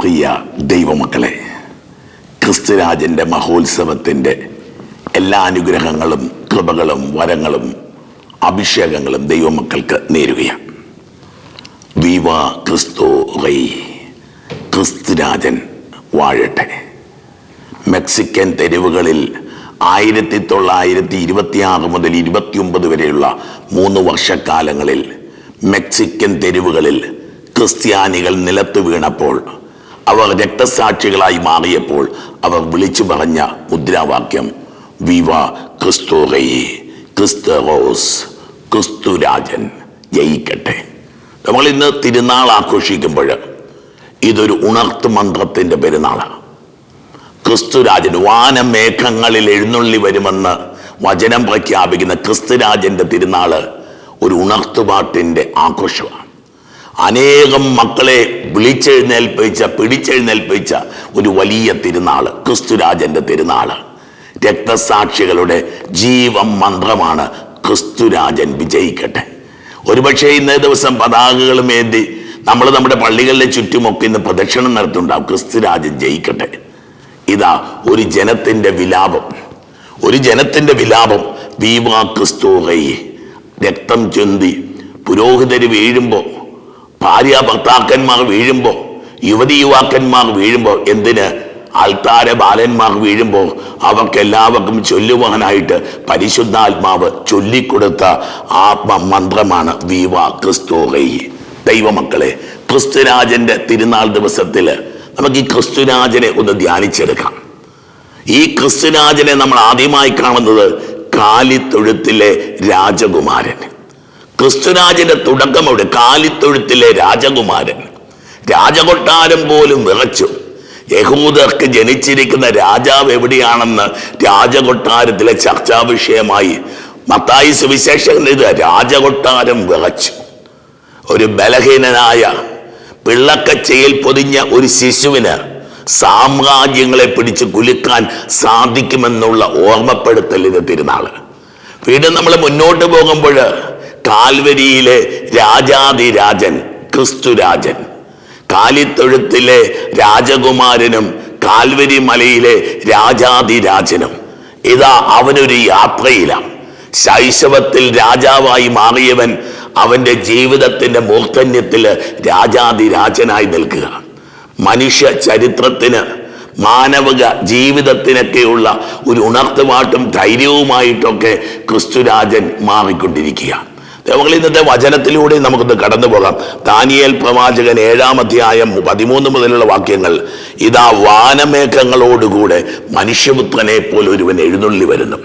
പ്രിയ ദൈവമക്കളെ ക്രിസ്തുരാജന്റെ മഹോത്സവത്തിന്റെ എല്ലാ അനുഗ്രഹങ്ങളും കൃപകളും വരങ്ങളും അഭിഷേകങ്ങളും ദൈവമക്കൾക്ക് നേരുകയാണ്. വിവ ക്രിസ്തു റൈ. ക്രിസ്തുരാജൻ വാഴട്ടെ. മെക്സിക്കൻ തെരുവുകളിൽ ആയിരത്തി തൊള്ളായിരത്തി ഇരുപത്തിയാറ് മുതൽ ഇരുപത്തിയൊമ്പത് വരെയുള്ള മൂന്ന് വർഷക്കാലങ്ങളിൽ മെക്സിക്കൻ തെരുവുകളിൽ ക്രിസ്ത്യാനികൾ നിലത്ത് വീണപ്പോൾ അവർ രക്തസാക്ഷികളായി മാറിയപ്പോൾ അവർ വിളിച്ചു പറഞ്ഞ മുദ്രാവാക്യം വിവ ക്രിസ്തുറൈ ക്രിസ്തറോസ് ക്രിസ്തുരാജൻ ജയിക്കട്ടെ. നമ്മൾ ഇന്ന് തിരുനാൾ ആഘോഷിക്കുമ്പോൾ ഇതൊരു ഉണർത്ത് മന്ത്രത്തിന്റെ പെരുന്നാളാണ്. ക്രിസ്തുരാജൻ വാനമേഘങ്ങളിൽ എഴുന്നള്ളി വരുമെന്ന് വചനം പ്രഖ്യാപിക്കുന്ന ക്രിസ്തുരാജന്റെ തിരുനാൾ ഒരു ഉണർത്തുപാട്ടിന്റെ ആഘോഷമാണ്. അനേകം മക്കളെ വിളിച്ചെഴുന്നേൽപ്പിച്ച പിടിച്ചെഴുന്നേൽപ്പിച്ച ഒരു വലിയ തിരുനാൾ ക്രിസ്തുരാജന്റെ തിരുനാൾ. രക്തസാക്ഷികളുടെ ജീവൻ മന്ത്രമാണ് ക്രിസ്തുരാജൻ വിജയിക്കട്ടെ. ഒരുപക്ഷെ ഇന്നേ ദിവസം പതാകകളും ഏന്തി നമ്മൾ നമ്മുടെ പള്ളികളിലെ ചുറ്റുമൊക്കെ ഇന്ന് പ്രദക്ഷിണം നടത്തുണ്ടാവും ക്രിസ്തുരാജൻ ജയിക്കട്ടെ. ഇതാ ഒരു ജനത്തിന്റെ വിലാപം. ഒരു ജനത്തിന്റെ വിലാപം. വീവാ ക്രിസ്തു രക്തം ചൊന്തി. പുരോഹിതര് വീഴുമ്പോൾ ഭാര്യ ഭർത്താക്കന്മാർ വീഴുമ്പോൾ യുവതി യുവാക്കന്മാർ വീഴുമ്പോൾ എന്തിന്? ആൾത്താര ബാലന്മാർ വീഴുമ്പോൾ അവർക്കെല്ലാവർക്കും ചൊല്ലുവാനായിട്ട് പരിശുദ്ധാത്മാവ് ചൊല്ലിക്കൊടുത്ത ആത്മമന്ത്രമാണ് മന്ത്രമാണ് വീവ ക്രിസ്തുകൈ ദൈവമക്കളെ ക്രിസ്തുരാജന്റെ തിരുനാൾ ദിവസത്തിൽ നമുക്ക് ഈ ക്രിസ്തുരാജനെ ഒന്ന് ധ്യാനിച്ചെടുക്കാം. ഈ ക്രിസ്തുരാജനെ നമ്മൾ ആദ്യമായി കാണുന്നത് കാലിത്തൊഴുത്തിലെ രാജകുമാരൻ. ക്രിസ്തുരാജന്റെ തുടക്കം അവിടെ കാലിത്തൊഴുത്തിലെ രാജകുമാരൻ. രാജകൊട്ടാരം പോലും വിറച്ചു. യഹൂദർക്ക് ജനിച്ചിരിക്കുന്ന രാജാവ് എവിടെയാണെന്ന് രാജകൊട്ടാരത്തിലെ ചർച്ചാ വിഷയമായി മത്തായി സുവിശേഷകൻ ഇത് രാജകൊട്ടാരം വിറച്ചു. ഒരു ബലഹീനനായ പിള്ളക്കച്ചയിൽ പൊതിഞ്ഞ ഒരു ശിശുവിന് സാമ്രാജ്യങ്ങളെ പിടിച്ച് കുലുക്കാൻ സാധിക്കുമെന്നുള്ള ഓർമ്മപ്പെടുത്തൽ ഇത് തിരുനാൾ. വീണ്ടും നമ്മൾ മുന്നോട്ട് പോകുമ്പോൾ കാൽവരിയിലെ രാജാതിരാജൻ ക്രിസ്തുരാജൻ. കാലിത്തൊഴുത്തിലെ രാജകുമാരനും കാൽവരി മലയിലെ രാജാതിരാജനും. ഇതാ അവനൊരു യാത്രയിലാണ്. ശൈശവത്തിൽ രാജാവായി മാറിയവൻ അവന്റെ ജീവിതത്തിന്റെ മൂർധന്യത്തിൽ രാജാതിരാജനായി നിൽക്കുക മനുഷ്യ ചരിത്രത്തിന് മാനവിക ജീവിതത്തിനൊക്കെയുള്ള ഒരു ഉണർത്തുപാട്ടും ധൈര്യവുമായിട്ടൊക്കെ ക്രിസ്തുരാജൻ മാറിക്കൊണ്ടിരിക്കുക നമ്മൾ ഇന്നത്തെ വചനത്തിലൂടെ നമുക്കൊന്ന് കടന്നു പോകാം. ദാനിയേൽ പ്രവാചകൻ ഏഴാം അധ്യായം പതിമൂന്ന് മുതലുള്ള വാക്യങ്ങൾ ഇതാ വാനമേഘങ്ങളോടുകൂടെ മനുഷ്യപുത്രനെ പോലെ ഒരുവൻ എഴുന്നള്ളി വരുന്നു.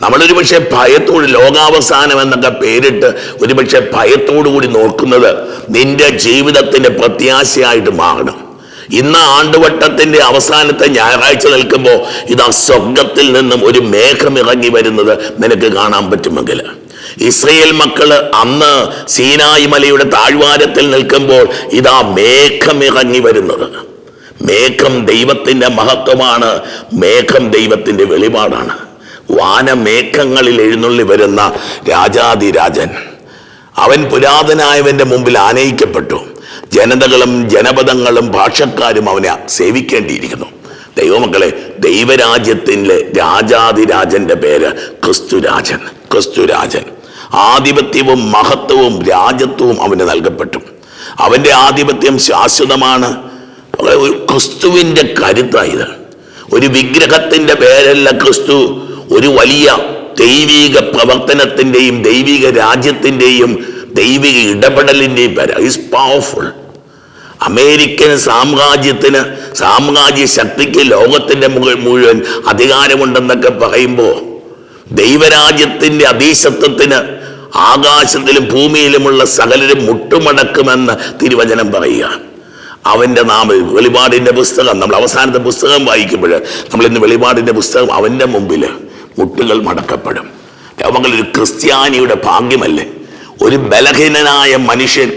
നമ്മളൊരു പക്ഷേ ഭയത്തോട് ലോകാവസാനം എന്നൊക്കെ പേരിട്ട് ഒരുപക്ഷെ ഭയത്തോടു കൂടി നോക്കുന്നത് നിന്റെ ജീവിതത്തിന്റെ പ്രത്യാശയായിട്ട് മാറണം. ഇന്ന് ആണ്ടുവട്ടത്തിന്റെ അവസാനത്തെ ഞായറാഴ്ച നിൽക്കുമ്പോൾ ഇതാ സ്വർഗത്തിൽ നിന്നും ഒരു മേഘം ഇറങ്ങി വരുന്നത് നിനക്ക് കാണാൻ പറ്റുമെങ്കിൽ. ഇസ്രയേൽ മക്കൾ അന്ന് സീനായി മലയുടെ താഴ്വാരത്തിൽ നിൽക്കുമ്പോൾ ഇതാ മേഘം ഇറങ്ങി വരുന്നത്. മേഘം ദൈവത്തിന്റെ മഹത്വമാണ് മേഘം ദൈവത്തിന്റെ വെളിപാടാണ്. വാനമേഘങ്ങളിൽ എഴുന്നള്ളി വരുന്ന രാജാതിരാജൻ അവൻ പുരാതനായവന്റെ മുമ്പിൽ ആനയിക്കപ്പെട്ടു. ജനതകളും ജനപദങ്ങളും ഭാഷക്കാരും അവനെ സേവിക്കേണ്ടിയിരിക്കുന്നു. ദൈവമക്കളെ ദൈവരാജ്യത്തിന്റെ രാജാതിരാജന്റെ പേര് ക്രിസ്തുരാജൻ ക്രിസ്തുരാജൻ. ആധിപത്യവും മഹത്വവും രാജ്യത്വവും അവന് നൽകപ്പെട്ടു. അവന്റെ ആധിപത്യം ശാശ്വതമാണ്. ഒരു ക്രിസ്തുവിന്റെ കരുത്തായത്. ഒരു വിഗ്രഹത്തിന്റെ പേരല്ല ക്രിസ്തു. ഒരു വലിയ ദൈവിക പ്രവർത്തനത്തിന്റെയും ദൈവിക രാജ്യത്തിന്റെയും ദൈവിക ഇടപെടലിന്റെയും പേര്. ഇസ് പവർഫുൾ അമേരിക്കൻ സാമ്രാജ്യത്തിന് സാമ്രാജ്യ ശക്തിക്ക് ലോകത്തിന്റെ മുകൾ മുഴുവൻ അധികാരമുണ്ടെന്നൊക്കെ പറയുമ്പോൾ ദൈവരാജ്യത്തിന്റെ അധീശത്വത്തിന് ആകാശത്തിലും ഭൂമിയിലുമുള്ള സകലരും മുട്ടുമടക്കുമെന്ന് തിരുവചനം പറയുക. അവന്റെ നാമം വെളിപാടിന്റെ പുസ്തകം. നമ്മൾ അവസാനത്തെ പുസ്തകം വായിക്കുമ്പോൾ നമ്മൾ ഇന്ന് വെളിപാടിന്റെ പുസ്തകം അവന്റെ മുമ്പിൽ മുട്ടുകൾ മടക്കപ്പെടും. ഒരു ക്രിസ്ത്യാനിയുടെ ഭാഗ്യമല്ലേ? ഒരു ബലഹീനനായ മനുഷ്യൻ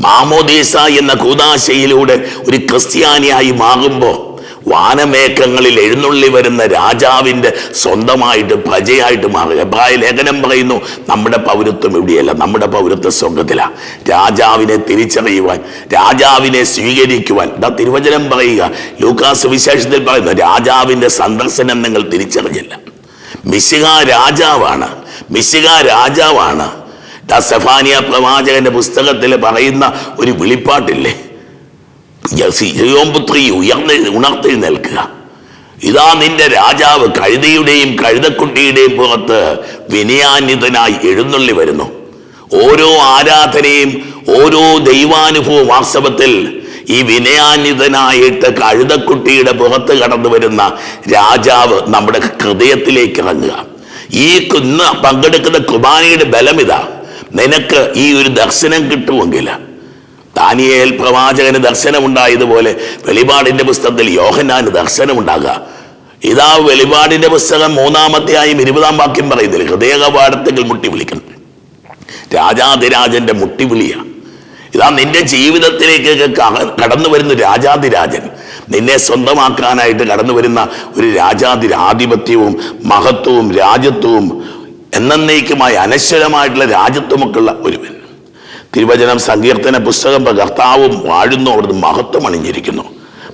മാമോദീസ എന്ന കൂതാശയിലൂടെ ഒരു ക്രിസ്ത്യാനിയായി മാറുമ്പോൾ വാനമേഘങ്ങളിൽ എഴുന്നള്ളി വരുന്ന രാജാവിന്റെ സ്വന്തമായിട്ട് ഭജയായിട്ട് മാറുക എബ്രായ ലേഖനം പറയുന്നു നമ്മുടെ പൗരത്വം ഇവിടെയല്ല നമ്മുടെ പൗരത്വ സ്വർഗത്തിലാണ് രാജാവിനെ തിരിച്ചറിയുവാൻ രാജാവിനെ സ്വീകരിക്കുവാൻ. ഇതാ തിരുവചനം പറയുക. ലൂക്കാസ് വിശേഷത്തിൽ പറയുന്നു രാജാവിന്റെ സന്ദർശനം നിങ്ങൾ തിരിച്ചറിഞ്ഞില്ല. മിശിക രാജാവാണ് മിശിക രാജാവാണ്. സെഫാനിയ പ്രവാചകന്റെ പുസ്തകത്തിൽ പറയുന്ന ഒരു വിളിപ്പാട്ടില്ലേ? യോമ്പുത്രി ഉയർന്ന് നിൽക്കുക. ഇതാ നിന്റെ രാജാവ് കഴുതയുടെയും കഴുതക്കുട്ടിയുടെയും പുറത്ത് വിനയാന്യതനായി എഴുന്നള്ളി വരുന്നു. ഓരോ ആരാധനയും ഓരോ ദൈവാനുഭവ വാസ്തവത്തിൽ ഈ വിനയാന്യതനായിട്ട് കഴുതക്കുട്ടിയുടെ പുറത്ത് കടന്നു വരുന്ന രാജാവ് നമ്മുടെ ഹൃദയത്തിലേക്ക് ഇറങ്ങുക. ഈ ഇന്ന് പങ്കെടുക്കുന്ന കുർബാനയുടെ ബലമിതാ. നിനക്ക് ഈ ഒരു ദർശനം കിട്ടുമെങ്കിൽ ദാനിയേൽ പ്രവാചകന് ദർശനമുണ്ടായതുപോലെ വെളിപാടിന്റെ പുസ്തകത്തിൽ യോഹന്നാന് ദർശനമുണ്ടാകുക. ഇതാ വെളിപാടിന്റെ പുസ്തകം മൂന്നാമത്തെയായും ഇരുപതാം വാക്യം പറയുന്നില്ല ഹൃദയ കവാടത്തിൽ മുട്ടി വിളിക്കണം. രാജാതിരാജന്റെ മുട്ടിവിളിയ ഇതാ നിന്റെ ജീവിതത്തിലേക്ക് കടന്നു വരുന്ന രാജാതിരാജൻ. നിന്നെ സ്വന്തമാക്കാനായിട്ട് കടന്നു വരുന്ന ഒരു രാജാതിരാധിപത്യവും മഹത്വവും രാജ്യത്വവും എന്നേക്കുമായി അനശ്വരമായിട്ടുള്ള രാജ്യത്വമൊക്കെയുള്ള ഒരുവൻ. തിരുവചനം സങ്കീർത്തന പുസ്തകം കർത്താവും വാഴുന്നു അവിടുന്ന് മഹത്വം അണിഞ്ഞിരിക്കുന്നു.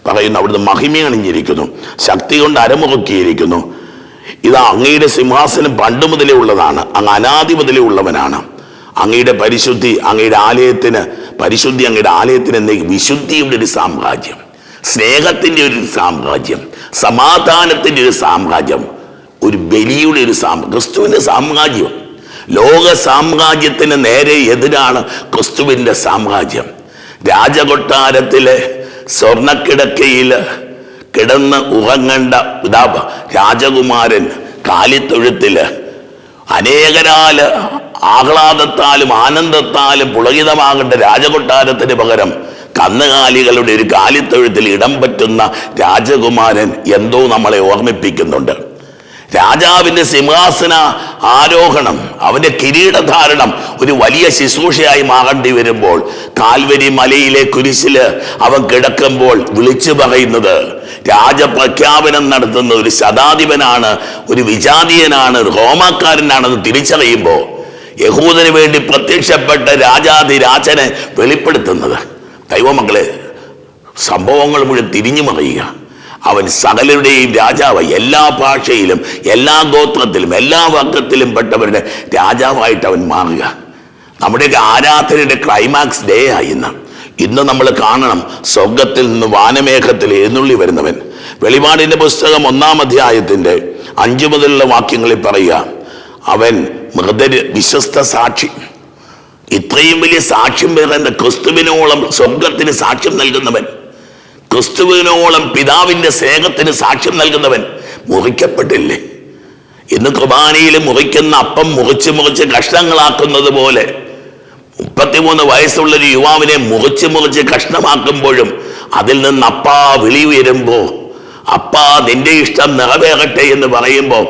പറയുന്നു അവിടുന്ന് മഹിമ അണിഞ്ഞിരിക്കുന്നു. ശക്തി കൊണ്ട് അരമുറുക്കിയിരിക്കുന്നു. ഇത് അങ്ങയുടെ സിംഹാസനം പണ്ട് മുതലേ ഉള്ളതാണ് അങ്ങ് അനാദി മുതലേ ഉള്ളവനാണ്. അങ്ങയുടെ പരിശുദ്ധി അങ്ങയുടെ ആലയത്തിന് പരിശുദ്ധി അങ്ങയുടെ ആലയത്തിന് എന്നേക്ക് വിശുദ്ധിയുടെ ഒരു സാമ്രാജ്യം. സ്നേഹത്തിന്റെ ഒരു സാമ്രാജ്യം സമാധാനത്തിന്റെ ഒരു സാമ്രാജ്യം ഒരു ബലിയുടെ ഒരു സാം ക്രിസ്തുവിന്റെ സാമ്രാജ്യം. ലോക സാമ്രാജ്യത്തിന് നേരെ എതിരാണ് ക്രിസ്തുവിന്റെ സാമ്രാജ്യം. രാജകൊട്ടാരത്തിലെ സ്വർണക്കിടക്കയിൽ കിടന്ന് ഉറങ്ങേണ്ട ഇതാ രാജകുമാരൻ കാലിത്തൊഴുത്തിൽ അനേകരാൽ ആഹ്ലാദത്താലും ആനന്ദത്താലും പുളകിതമാകേണ്ട രാജകൊട്ടാരത്തിന് പകരം കന്നുകാലികളുടെ ഒരു കാലിത്തൊഴുത്തിൽ ഇടം പറ്റുന്ന രാജകുമാരൻ എന്തോ നമ്മളെ ഓർമ്മിപ്പിക്കുന്നുണ്ട്. രാജാവിന്റെ സിംഹാസന ആരോഹണം അവന്റെ കിരീടധാരണം ഒരു വലിയ ശുശ്രൂഷയായി മാറേണ്ടി വരുമ്പോൾ കാൽവരി മലയിലെ കുരിശിൽ അവൻ കിടക്കുമ്പോൾ വിളിച്ചു പറയുന്നത് രാജപ്രഖ്യാപനം നടത്തുന്ന ഒരു ശതാധിപനാണ് ഒരു വിജാതീയനാണ് റോമാക്കാരനാണെന്ന് തിരിച്ചറിയുമ്പോൾ യഹൂദന് വേണ്ടി പ്രത്യക്ഷപ്പെട്ട രാജാതിരാജനെ വെളിപ്പെടുത്തുന്നത്. ദൈവമക്കളെ സംഭവങ്ങൾ മുഴുവൻ തിരിഞ്ഞു മറിയുക അവൻ സകലരുടെയും രാജാവായി എല്ലാ ഭാഷയിലും എല്ലാ ഗോത്രത്തിലും എല്ലാ വർഗത്തിലും പെട്ടവരുടെ രാജാവായിട്ട് അവൻ മാറുക. നമ്മുടെയൊക്കെ ആരാധനയുടെ ക്ലൈമാക്സ് ഡേ ആയി ഇന്ന്. ഇന്ന് നമ്മൾ കാണണം സ്വർഗത്തിൽ നിന്ന് വാനമേഘത്തിൽ എഴുന്നള്ളി വരുന്നവൻ. വെളിപാടിന്റെ പുസ്തകം ഒന്നാം അധ്യായത്തിന്റെ അഞ്ചു മുതലുള്ള വാക്യങ്ങളിൽ പറയുക അവൻ മൃതര് വിശ്വസ്ത സാക്ഷി. ഇത്രയും വലിയ സാക്ഷ്യം പേരുന്ന ക്രിസ്തുവിനോളം സ്വർഗത്തിന് സാക്ഷ്യം നൽകുന്നവൻ. ക്രിസ്തുവിനോളം പിതാവിന്റെ സ്നേഹത്തിന് സാക്ഷ്യം നൽകുന്നവൻ മുറിക്കപ്പെട്ടില്ലേ? ഇന്ന് കുർബാനയിൽ മുറിക്കുന്ന അപ്പം മുറിച്ച് മുറിച്ച് കഷ്ണങ്ങളാക്കുന്നത് പോലെ മുപ്പത്തിമൂന്ന് വയസ്സുള്ള ഒരു യുവാവിനെ മുറിച്ച് മുറിച്ച് കഷ്ണമാക്കുമ്പോഴും അതിൽ നിന്ന് അപ്പാ വിളി ഉയരുമ്പോ അപ്പാ നിന്റെ ഇഷ്ടം നിറവേറട്ടെ എന്ന് പറയുമ്പോൾ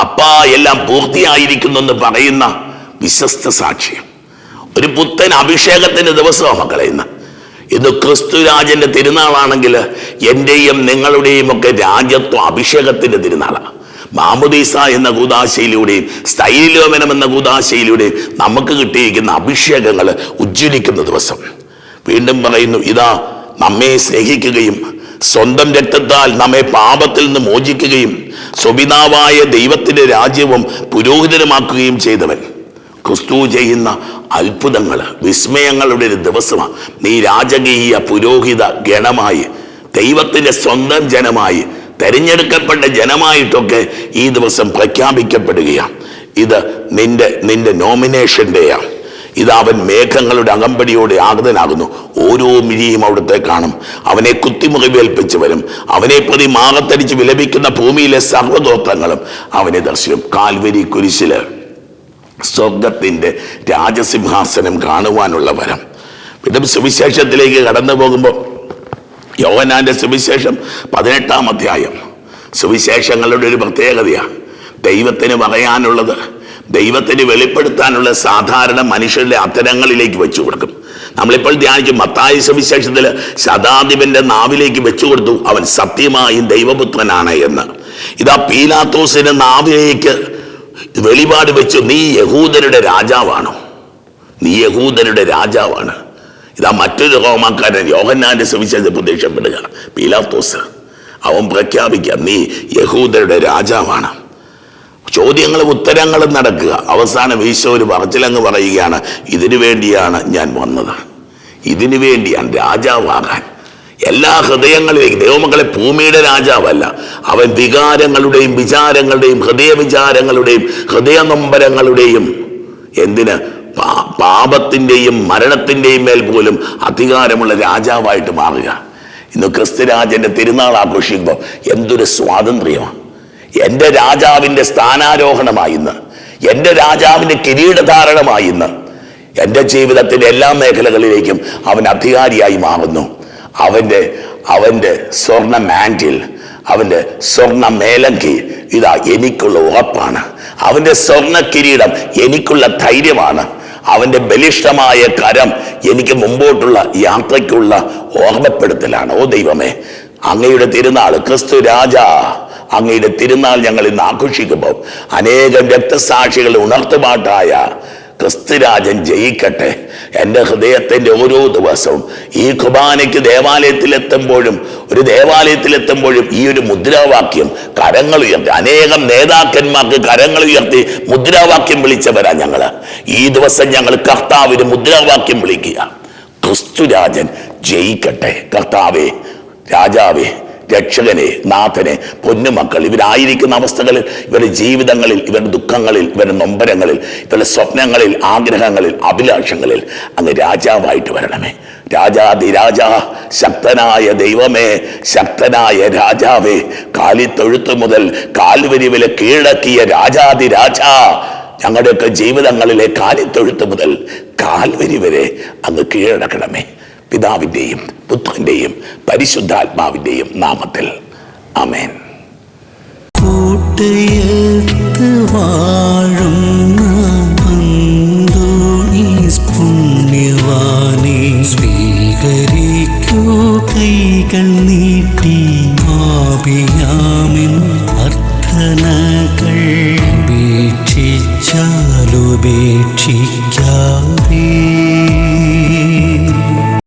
അപ്പാ എല്ലാം പൂർത്തിയായിരിക്കുന്നു എന്ന് പറയുന്ന വിശ്വസ്ത സാക്ഷ്യം. ഒരു പുത്തൻ അഭിഷേകത്തിന്റെ ദിവസമാണ് മക്കളെ ഇന്ന് ക്രിസ്തു ക്രിസ്തുരാജന്റെ തിരുനാളാണെങ്കിൽ എന്റെയും നിങ്ങളുടെയും ഒക്കെ രാജ്യത്വ അഭിഷേകത്തിന്റെ തിരുനാളാണ്. മാമുദീസ എന്ന കൂതാശയിലൂടെയും സ്ഥൈലോമനം എന്ന കൂതാശയിലൂടെയും നമുക്ക് കിട്ടിയിരിക്കുന്ന അഭിഷേകങ്ങൾ ഉജ്ജ്വലിക്കുന്ന ദിവസം. വീണ്ടും പറയുന്നു ഇതാ നമ്മെ സ്നേഹിക്കുകയും സ്വന്തം രക്തത്താൽ നമ്മെ പാപത്തിൽ നിന്ന് മോചിക്കുകയും സ്വപിതാവായ ദൈവത്തിന്റെ രാജ്യവും പുരോഹിതനുമാക്കുകയും ചെയ്തവൻ. ക്രിസ്തു ചെയ്യുന്ന അത്ഭുതങ്ങൾ വിസ്മയങ്ങളുടെ ഒരു ദിവസമാണ്. നീ രാജകീയ പുരോഹിത ഗണമായി ദൈവത്തിന്റെ സ്വന്തം ജനമായി തെരഞ്ഞെടുക്കപ്പെട്ട ജനമായിട്ടൊക്കെ ഈ ദിവസം പ്രഖ്യാപിക്കപ്പെടുകയാണ്. ഇത് നിന്റെ നിന്റെ നോമിനേഷന്റെയാണ് ഇത് അവൻ മേഘങ്ങളുടെ അകമ്പടിയോടെ ആഗതനാകുന്നു. ഓരോ മിഴിയും അവിടുത്തെ കാണും. അവനെ കുത്തിമുറിവേൽപ്പിച്ച് വരും. അവനെ പ്രതി മാറത്തടിച്ച് വിലപിക്കുന്ന ഭൂമിയിലെ സർവഗോത്രങ്ങളും അവനെ ദർശിക്കും. കാൽവരി കുരിശിൽ സ്വർഗത്തിന്റെ രാജസിംഹാസനം കാണുവാനുള്ള വരം. പിന്നെ സുവിശേഷത്തിലേക്ക് കടന്നു പോകുമ്പോൾ യോഹനാന്റെ സുവിശേഷം പതിനെട്ടാം അധ്യായം. സുവിശേഷങ്ങളുടെ ഒരു പ്രത്യേകതയാണ് ദൈവത്തിന് പറയാനുള്ളത് ദൈവത്തിന് വെളിപ്പെടുത്താനുള്ള സാധാരണ മനുഷ്യരുടെ അത്തരങ്ങളിലേക്ക് വെച്ചു കൊടുക്കും. നമ്മളിപ്പോൾ ധ്യാനിക്കും മത്തായ സുവിശേഷത്തിൽ ശതാധിപന്റെ നാവിലേക്ക് വെച്ചു കൊടുത്തു അവൻ സത്യമായും ദൈവപുത്രനാണ് എന്ന്. ഇതാ പീലാത്തോസിന്റെ നാവിലേക്ക് വെളിപാട് വെച്ചു നീ യഹൂദരുടെ രാജാവാണോ? നീ യഹൂദരുടെ രാജാവാണ്. ഇതാ മറ്റൊരു റോമാക്കാരൻ യോഹന്നാന്റെ സുവിശേഷം പ്രത്യക്ഷപ്പെടുക പീലാത്തോസ്. അവൻ പ്രഖ്യാപിക്കാം നീ യഹൂദരുടെ രാജാവാണ്. ചോദ്യങ്ങളും ഉത്തരങ്ങളും നടക്കുക. അവസാനം ഈശോ ഒരു പറച്ചിലങ്ങ് പറയുകയാണ് ഇതിനു വേണ്ടിയാണ് ഞാൻ വന്നത്. ഇതിനു വേണ്ടിയാണ് രാജാവാകാൻ. എല്ലാ ഹൃദയങ്ങളിലേക്കും ദൈവമക്കളെ ഭൂമിയുടെ രാജാവല്ല. അവൻ വികാരങ്ങളുടെയും വിചാരങ്ങളുടെയും ഹൃദയ വിചാരങ്ങളുടെയും ഹൃദയ നൊമ്പരങ്ങളുടെയും എന്തിന് പാപത്തിന്റെയും മരണത്തിന്റെയും മേൽ പോലും അധികാരമുള്ള രാജാവായിട്ട് മാറുക. ഇന്ന് ക്രിസ്തുരാജന്റെ തിരുനാൾ ആഘോഷിക്കുമ്പോൾ എന്തൊരു സ്വാതന്ത്ര്യമാണ് എന്റെ രാജാവിന്റെ സ്ഥാനാരോഹണമായി ഇന്ന്. എന്റെ രാജാവിന്റെ കിരീടധാരണമായി ഇന്ന്. എന്റെ ജീവിതത്തിന്റെ എല്ലാ മേഖലകളിലേക്കും അവൻ അധികാരിയായി മാറുന്നു. അവന്റെ അവന്റെ സ്വർണ മാൻഡിൽ അവന്റെ സ്വർണ മേലങ്കി ഇതാ എനിക്കുള്ള ഉറപ്പാണ്. അവന്റെ സ്വർണ കിരീടം എനിക്കുള്ള ധൈര്യമാണ്. അവന്റെ ബലിഷ്ഠമായ കരം എനിക്ക് മുമ്പോട്ടുള്ള യാത്രയ്ക്കുള്ള ഓർമ്മപ്പെടുത്തലാണ്. ഓ ദൈവമേ അങ്ങയുടെ തിരുനാൾ ക്രിസ്തു രാജ അങ്ങയുടെ തിരുനാൾ ഞങ്ങൾ ഇന്ന് ആഘോഷിക്കുമ്പോൾ അനേകം രക്തസാക്ഷികൾ ഉണർത്തുപാട്ടായ ക്രിസ്തുരാജൻ ജയിക്കട്ടെ. എന്റെ ഹൃദയത്തിന്റെ ഓരോ ദിവസവും ഈ കുർബാനയ്ക്ക് ദേവാലയത്തിലെത്തുമ്പോഴും ഒരു ദേവാലയത്തിലെത്തുമ്പോഴും ഈ ഒരു മുദ്രാവാക്യം കരങ്ങൾ ഉയർത്തി. അനേകം നേതാക്കന്മാർക്ക് കരങ്ങൾ ഉയർത്തി മുദ്രാവാക്യം വിളിച്ചവരാ ഞങ്ങൾ ഈ ദിവസം ഞങ്ങൾ കർത്താവിന് മുദ്രാവാക്യം വിളിക്കുക. ക്രിസ്തുരാജൻ ജയിക്കട്ടെ. കർത്താവേ രാജാവേ രക്ഷകനെ നാഥനെ പൊന്നുമക്കൾ ഇവരായിരിക്കുന്ന അവസ്ഥകളിൽ ഇവരുടെ ജീവിതങ്ങളിൽ ഇവരുടെ ദുഃഖങ്ങളിൽ ഇവരുടെ നൊമ്പരങ്ങളിൽ ഇവരുടെ സ്വപ്നങ്ങളിൽ ആഗ്രഹങ്ങളിൽ അഭിലാഷങ്ങളിൽ അങ്ങ് രാജാവായിട്ട് വരണമേ. രാജാതിരാജ ശക്തനായ ദൈവമേ ശക്തനായ രാജാവേ. കാലിത്തൊഴുത്തു മുതൽ കാൽവരി വില കീഴടക്കിയ രാജാതിരാജ ഞങ്ങളുടെയൊക്കെ ജീവിതങ്ങളിലെ കാലിത്തൊഴുത്ത് മുതൽ കാൽവരി വരെ അങ്ങ് കീഴടക്കണമേ. പിതാവിന്റെയും പുത്രന്റെയും പരിശുദ്ധാത്മാവിന്റെയും നാമത്തിൽ. അമേൻ കൂട്ടയത്ത് കൈകൾ നീട്ടി അർത്ഥനകൾ